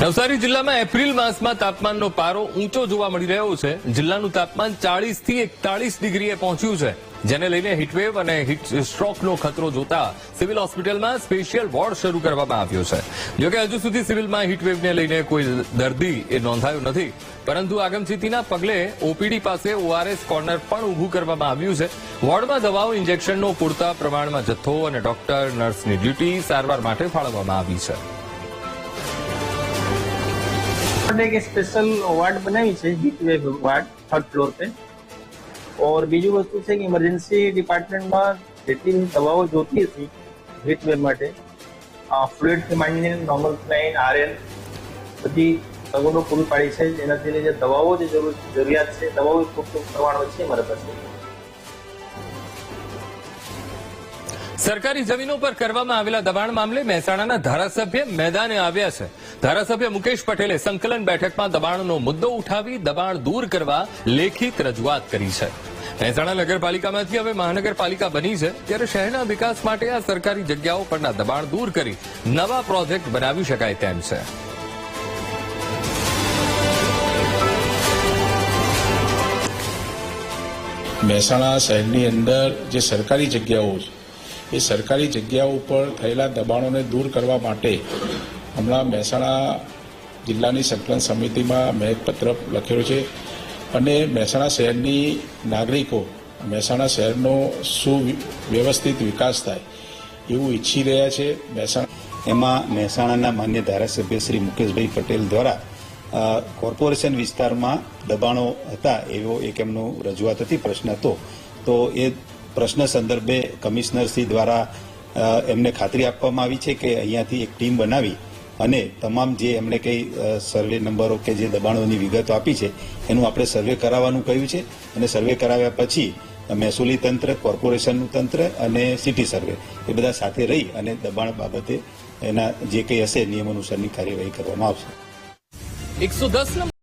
નવસારી જિલ્લામાં એપ્રિલ માસમાં તાપમાનનો પારો ઊંચો જોવા મળી રહ્યો છે. જિલ્લાનું તાપમાન ચાળીસથી એકતાળીસ ડિગ્રીએ પહોંચ્યું છે. જેને લઈને હીટવેવ અને હીટ સ્ટ્રોકનો ખતરો જોતા સિવિલ હોસ્પિટલમાં સ્પેશિયલ વોર્ડ શરૂ કરવામાં આવ્યો છે. જોકે હજુ સુધી સિવિલમાં હીટવેવને લઈને કોઈ દર્દી એ નોંધાયો નથી. પરંતુ આગમચેતીના પગલે ઓપીડી પાસે ઓઆરએસ કોર્નર પણ ઊભું કરવામાં આવ્યું છે. વોર્ડમાં દવાઓ, ઇન્જેક્શનનો પૂરતા પ્રમાણમાં જથ્થો અને ડોક્ટર, નર્સની ડ્યુટી સારવાર માટે ફાળવવામાં આવી છે. માટે એક સ્પેશિયલ વાર્ડ બનાવી છે હીટ વાર્ડ થર્ડ ફ્લોર પે ઓર બીજું વસ્તુ છે કે ઇમરજન્સી ડિપાર્ટમેન્ટમાં જેટલી દવાઓ જોતી હતી હીટ માટે ફ્લુઇડથી માંડીને નોર્મલ લાઇન આરએન બધી સગવડો પૂરી પાડી છે. એનાથી લઈને દવાઓ જે જરૂર, જરૂરિયાત છે, દવાઓ ખૂબ ખૂબ પ્રમાણો છે મારા પાસે. સરકારી જમીનો પર કરવામાં આવેલા દબાણ મામલે મહેસાણાના ધારાસભ્ય મેદાને આવ્યા છે. ધારાસભ્ય મુકેશ પટેલે સંકલન બેઠકમાં દબાણનો મુદ્દો ઉઠાવી દબાણ દૂર કરવા લેખિત રજૂઆત કરી છે. મહેસાણા નગરપાલિકામાંથી હવે મહાનગરપાલિકા બની છે, ત્યારે શહેરના વિકાસ માટે આ સરકારી જગ્યાઓ પરના દબાણ દૂર કરી નવા પ્રોજેક્ટ બનાવી શકાય તેમ છે. મહેસાણા શહેરની અંદર જે સરકારી જગ્યાઓ છે, એ સરકારી જગ્યાઓ ઉપર થયેલા દબાણોને દૂર કરવા માટે હમણાં મહેસાણા જિલ્લાની સંકલન સમિતિમાં મેં પત્ર લખેલો છે અને મહેસાણા શહેરની નાગરિકો, મહેસાણા શહેરનો સુવ્યવસ્થિત વિકાસ થાય એવું ઈચ્છી રહ્યા છે મહેસાણા. એમાં મહેસાણાના માન્ય ધારાસભ્ય શ્રી મુકેશભાઈ પટેલ દ્વારા કોર્પોરેશન વિસ્તારમાં દબાણો હતા એવો એક એમનો રજૂઆત હતી, પ્રશ્ન હતો. તો એ પ્રશ્ન સંદર્ભે કમિશનરશ્રી દ્વારા એમને ખાતરી આપવામાં આવી છે કે અહીંયાથી એક ટીમ બનાવી અને તમામ જે એમણે કઈ સર્વે નંબરો કે જે દબાણોની વિગતો આપી છે, એનું આપણે સર્વે કરાવવાનું કહ્યું છે. અને સર્વે કરાવ્યા પછી મહેસૂલી તંત્ર કોર્પોરેશનનું તંત્ર અને સિટી સર્વે એ બધા સાથે રહી અને દબાણ બાબતે એના જે કંઈ હશે નિયમ અનુસારની કાર્યવાહી કરવામાં આવશે. એકસો